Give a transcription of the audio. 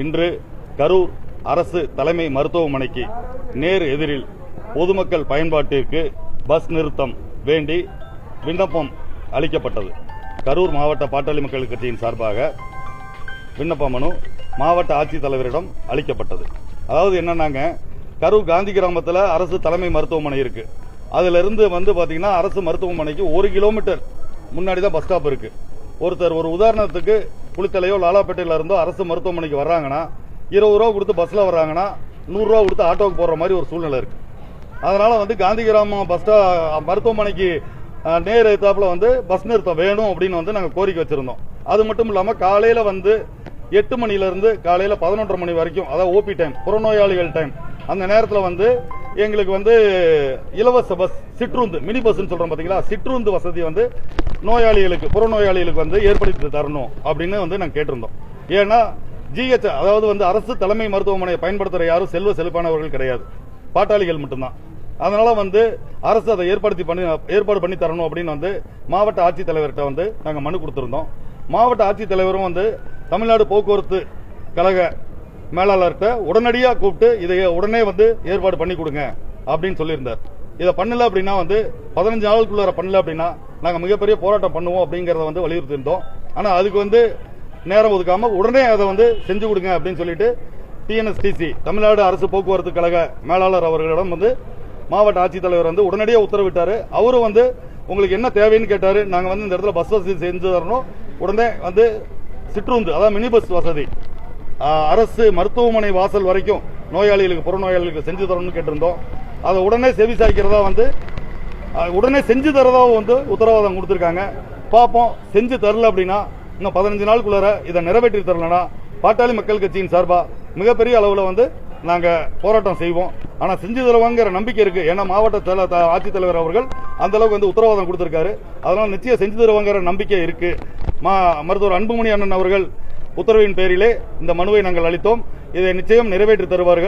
இன்று கரூர் அரசு தலைமை மருத்துவமனைக்கு நேர் எதிரில் பொதுமக்கள் பயன்பாட்டிற்கு பஸ் நிறுத்தம் வேண்டி விண்ணப்பம் அளிக்கப்பட்டது. கரூர் மாவட்ட பாட்டாளி மக்கள் கட்சியின் சார்பாக விண்ணப்ப மனு மாவட்ட ஆட்சித்தலைவரிடம் அளிக்கப்பட்டது. அதாவது என்னன்னாங்க கரூர் காந்தி கிராமத்தில் அரசு தலைமை மருத்துவமனை இருக்கு. அதிலிருந்து வந்து பார்த்தீங்கன்னா அரசு மருத்துவமனைக்கு ஒரு கிலோமீட்டர் முன்னாடி தான் பஸ் ஸ்டாப் இருக்கு. ஒருத்தர் ஒரு உதாரணத்துக்கு புளித்தலையோ லாலாப்பேட்டையில் இருந்தோ அரசு மருத்துவமனைக்கு வர்றாங்கன்னா இருபது ரூபா கொடுத்து பஸ்ஸில் வர்றாங்கன்னா நூறுரூவா கொடுத்து ஆட்டோவுக்கு போகிற மாதிரி ஒரு சூழ்நிலை இருக்கு. அதனால் வந்து காந்தி கிராமம் பஸ் ஸ்டா மருத்துவமனைக்கு நேர் எத்தாப்பில் வந்து பஸ் நிறுத்தம் வேணும் அப்படின்னு வந்து நாங்கள் கோரிக்கை வச்சிருந்தோம். அது மட்டும் இல்லாமல் காலையில் வந்து எட்டு மணில காலையில் பதினொன்றரை மணி வரைக்கும் அதாவது ஓபி டைம் புறநோயாளிகள் டைம் அந்த நேரத்தில் வந்து எங்களுக்கு வந்து இலவச பஸ் சிற்றுந்து மினி பஸ்ன்னு சொல்றோம் பாத்தீங்களா? சிற்றுந்து வசதி வந்து நோயாளிகளுக்கு புறநோயாளிகளுக்கு வந்து ஏற்படுத்தி தரணும் அப்படின்னு வந்து நாங்கள் கேட்டிருந்தோம். ஏன்னா ஜிஹெச் அதாவது வந்து அரசு தலைமை மருத்துவமனையை பயன்படுத்துற யாரும் செல்வ செழிப்பானவர்கள் கிடையாது. பாட்டாளிகள் மட்டும்தான். அதனால வந்து அரசு அதை ஏற்படுத்தி பண்ணி ஏற்பாடு பண்ணி தரணும் அப்படின்னு வந்து மாவட்ட ஆட்சித்தலைவர்கிட்ட வந்து நாங்கள் மனு கொடுத்துருந்தோம். மாவட்ட ஆட்சித்தலைவரும் வந்து தமிழ்நாடு போக்குவரத்து கழக மேலாளர்கிட்ட உடனடியாக கூப்பிட்டு இதை உடனே வந்து ஏற்பாடு பண்ணி கொடுங்க அப்படின்னு சொல்லியிருந்தார். இதை பண்ணல அப்படின்னா வந்து பதினஞ்சு நாளுக்குள்ளார பண்ணல அப்படின்னா நாங்கள் மிகப்பெரிய போராட்டம் பண்ணுவோம் அப்படிங்கறத வந்து வலியுறுத்தி இருந்தோம் ஆனால் அதுக்கு வந்து நேரம் ஒதுக்காம உடனே அதை வந்து செஞ்சு கொடுங்க அப்படின்னு சொல்லிட்டு டிஎன்எஸ்டிசி தமிழ்நாடு அரசு போக்குவரத்து கழக மேலாளர் அவர்களிடம் வந்து மாவட்ட ஆட்சித்தலைவர் வந்து உடனடியாக உத்தரவிட்டாரு. அவரும் வந்து உங்களுக்கு என்ன தேவைன்னு கேட்டாரு. நாங்கள் வந்து இந்த இடத்துல பஸ் வசதி செஞ்சு தரணும். உடனே வந்து சிற்றுந்து அதாவது மினி பஸ் வசதி. அரசு மருத்துவமனை வாசல் வரைக்கும் நோயாளிகளுக்கு புறநோயாளிகளுக்கு செஞ்சு தரணும்னு கேட்டிருந்தோம். அதை உடனே செவி சாய்க்கிறதா வந்து உடனே செஞ்சு தரதாவும் வந்து உத்தரவாதம் கொடுத்துருக்காங்க. பார்ப்போம் செஞ்சு தரல அப்படின்னா இன்னும் பதினஞ்சு நாளுக்குள்ளார இதை நிறைவேற்றி தரலனா பாட்டாளி மக்கள் கட்சியின் சார்பாக மிகப்பெரிய அளவில் வந்து நாங்கள் போராட்டம் செய்வோம். ஆனால் செஞ்சு தருவாங்கிற நம்பிக்கை இருக்குது ஏன்னா மாவட்ட தல- ஆட்சித்தலைவர் அவர்கள் அந்த அளவுக்கு வந்து உத்தரவாதம் கொடுத்துருக்காரு. அதனால் நிச்சயம் செஞ்சு தருவாங்கிற நம்பிக்கை இருக்குது மா மருத்துவர் அன்புமணி அண்ணன் அவர்கள் உத்தரவின் பேரிலே இந்த மனுவை நாங்கள் அளித்தோம். இதை நிச்சயம் நிறைவேற்றி தருவார்கள்.